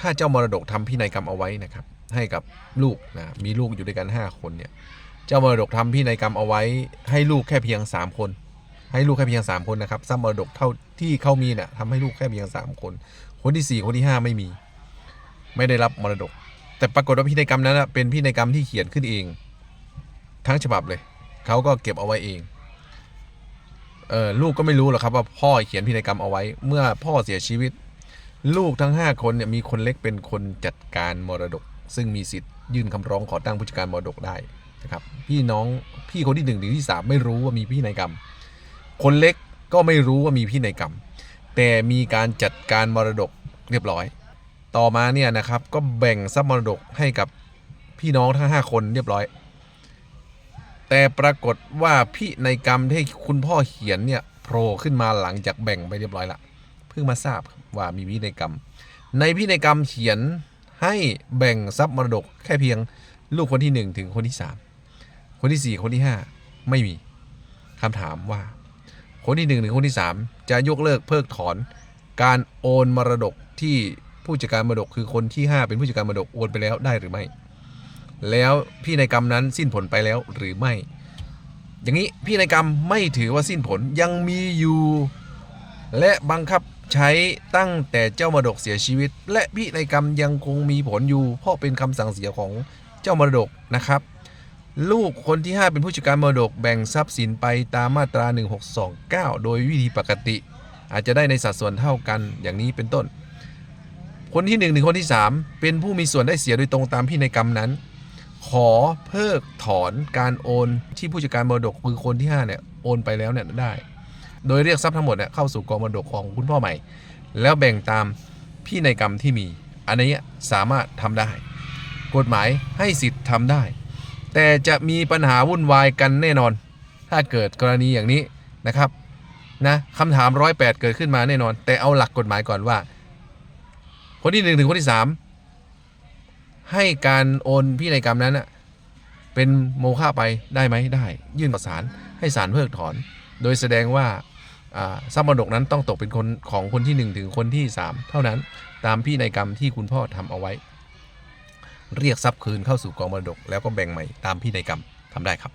ถ้าเจ้ามรดกทำพินัยกรรมเอาไว้นะครับ ให้กับลูกนะมีลูกอยู่ด้วยกัน 5 คนเนี่ยเจ้ามรดกทำพินัยกรรมเอาไว้ ให้ลูกแค่เพียง 3 คน ให้ลูกแค่เพียง 3 คนนะครับทรัพย์มรดกเท่าที่เขามีเนี่ยทำให้ลูกแค่เพียง 3 คน คนที่ 4 คนที่ 5 ไม่มี ไม่ได้รับมรดก แต่ปรากฏว่าพินัยกรรมนั้นเป็นพินัยกรรมที่เขียนขึ้นเอง ทั้งฉบับเลยเขาก็เก็บเอาไว้เองเออลูกก็ไม่รู้หรอกครับว่าพ่อเขียนพินัยกรรมเอาไว้ เมื่อพ่อเสียชีวิต ลูกทั้ง 5 คนเนี่ยมีคนเล็กเป็นคนจัดการมรดก ซึ่งมีสิทธิ์ยื่นคำร้องขอตั้งผู้จัดการมรดกได้นะครับพี่น้องพี่คนที่1ถึงที่ 3 ไม่รู้ว่ามีพินัยกรรม คนเล็กก็ไม่รู้ว่ามีพินัยกรรม แต่มีการจัดการมรดกเรียบร้อย ต่อมาเนี่ยนะครับก็แบ่งทรัพย์มรดกให้กับพี่น้องทั้ง 5 คนเรียบร้อย แต่ปรากฏว่าพินัยกรรมที่คุณพ่อเขียนเนี่ยโผล่ขึ้นมาหลังจากแบ่งไปเรียบร้อยละเพิ่งมาทราบครับ ว่ามีพินัยกรรม ในพินัยกรรมเขียนให้แบ่งทรัพย์มรดกแค่เพียงลูกคนที่ 1 ถึงคนที่ 3 คนที่ 4 คนที่ 5 ไม่มีคำถามว่า คนที่ 1 ถึงคนที่ 3 จะยกเลิกเพิกถอน การโอนมรดกที่ผู้จัดการมรดกคือคนที่ 5 เป็นผู้จัดการมรดกโอนไปแล้วได้หรือไม่ แล้วพินัยกรรมนั้นสิ้นผลไปแล้วหรือไม่ อย่างนี้พินัยกรรมไม่ถือว่าสิ้นผลยังมีอยู่ และบังคับ ใช้ตั้งแต่เจ้ามรดกเสียชีวิต และพินัยกรรมยังคงมีผลอยู่ เพราะเป็นคำสั่งเสียของเจ้ามรดกนะครับ ลูกคนที่ 5 เป็นผู้จัดการมรดกแบ่งทรัพย์สินไปตามมาตรา 1629 โดยวิธีปกติ อาจจะได้ในสัดส่วนเท่ากันอย่างนี้เป็นต้น คนที่1ถึงคนที่ 3 เป็นผู้มีส่วนได้เสียโดยตรงตามพินัยกรรมนั้น ขอเพิกถอนการโอนที่ผู้จัดการมรดกคือคนที่5เนี่ยโอนไปแล้วเนี่ยได้ โดยเรียกทรัพย์ทั้งหมดเนี่ยเข้าสู่กองมรดกของคุณพ่อใหม่ แล้วแบ่งตามพินัยกรรมที่มี อันนี้สามารถทำได้ กฎหมายให้สิทธิ์ทำได้ แต่จะมีปัญหาวุ่นวายกันแน่นอน ถ้าเกิดกรณีอย่างนี้นะครับนะคำถามร้อยแปดเกิดขึ้นมาแน่นอน แต่เอาหลักกฎหมายก่อนว่า คนที่หนึ่งถึงคนที่สามให้การโอนพินัยกรรมนั้นเป็นโมฆะไปได้ไหมได้ ยื่นต่อศาลให้ศาลเพิกถอน โดยแสดงว่าทรัพย์มรดกนั้นต้องตกเป็นคนของคนที่ 1 ถึงคนที่ 3 เท่านั้นตามพินัยกรรมที่คุณพ่อทำเอาไว้ เรียกทรัพย์คืนเข้าสู่กองมรดก แล้วก็แบ่งใหม่ตามพินัยกรรมทำได้ครับ